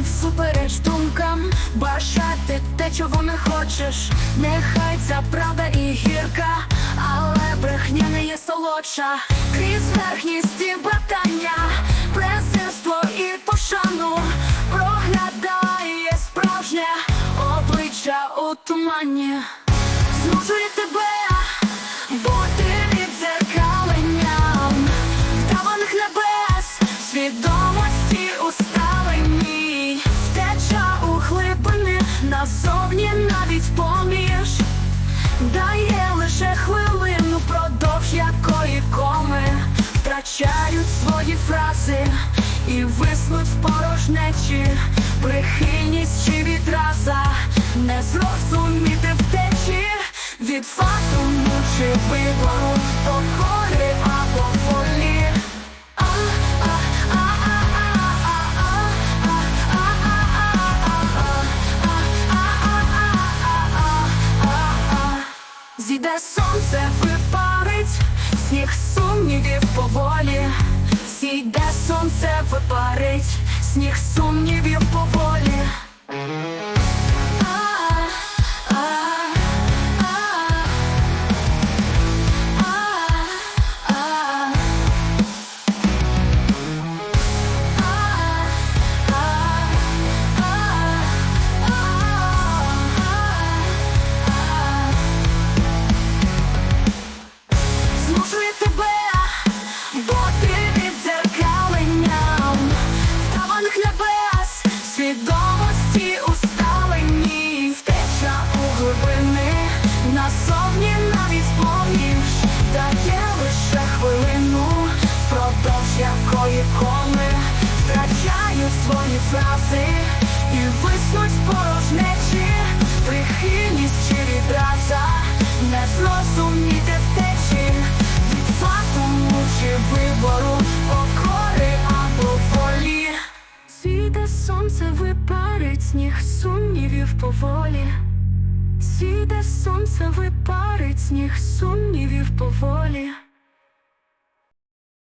Жити всупереч думкам, бажати те, чого не хочеш. Нехай ця правда і гірка, але брехня не є солодша. Крізь верхність і братання, презирство і пошану проглядає справжнє обличчя у тумані. Змушує тебе бути відзеркаленням, вдаваних небес, свідомості уста. Назовні навіть поміж, дає лише хвилину, впродовж якої коми втрачають свої фрази і виснуть в порожнечі, прихильність чи відраза, не зрозуміти втечі. Від факту сумнівів поволі, сійде сонце випарить, сніг сумнівів поволі. Фрази і виснуть порожнечі, прихильність чи відраза, не зрозуміти втечі від факту чи вибору покори або волі. Сіде сонце випарить сніг сумнівів поволі. Сіде сонце випарить сніг сумнівів поволі.